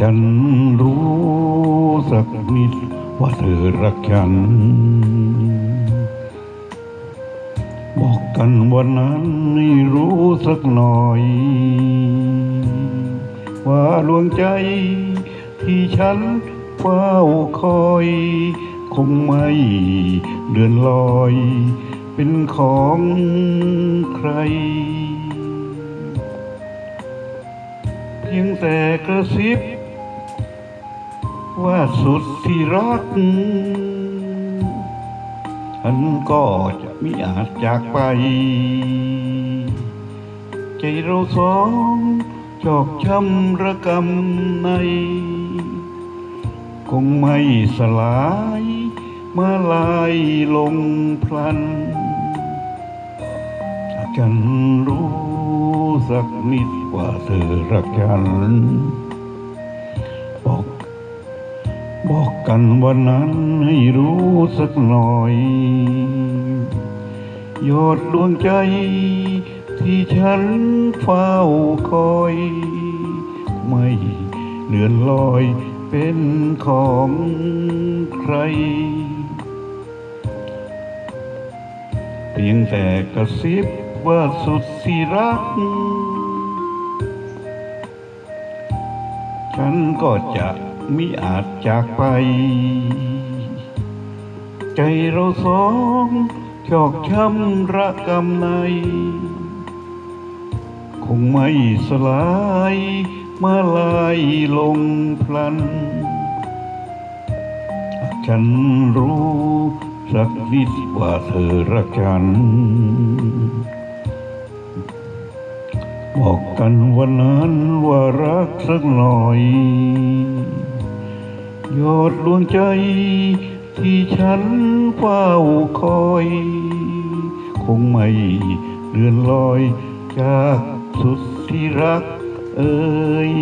ฉันรู้สักนิดว่าเธอรักฉัน บอกกันวันนั้นให้รู้สักหน่อย ว่าดวงใจที่ฉันเฝ้าคอย คงไม่เดือนลอย เป็นของใคร เพียงแต่กระซิบ ว่าสุดที่รักฉันก็จะไม่อาจจากไป ใจเราสองจอกช้ำระกำใน คงไม่สลายมื่อลายลงพลันถ้าฉันรู้สักนิดว่าเธอรักฉัน บอกกันวันนั้นให้รู้สักหน่อย ยอดดวงใจ ที่ฉันเฝ้าคอย ไม่เลื่อนลอยเป็นของใคร เพียงแต่กระซิบว่าสุดที่รัก ฉันก็จะ มิอาจจากไป ใจเราสองชอกช้ำระกำใน คงไม่สลายมื่อลายลงพลัน ฉันรู้สักนิดว่าเธอรักฉัน บอกกันวันนั้นว่ารักสักหน่อย ยอดดวงใจที่ฉันเฝ้าคอย คงไม่เลื่อนลอยจากสุดที่รักเอ่ย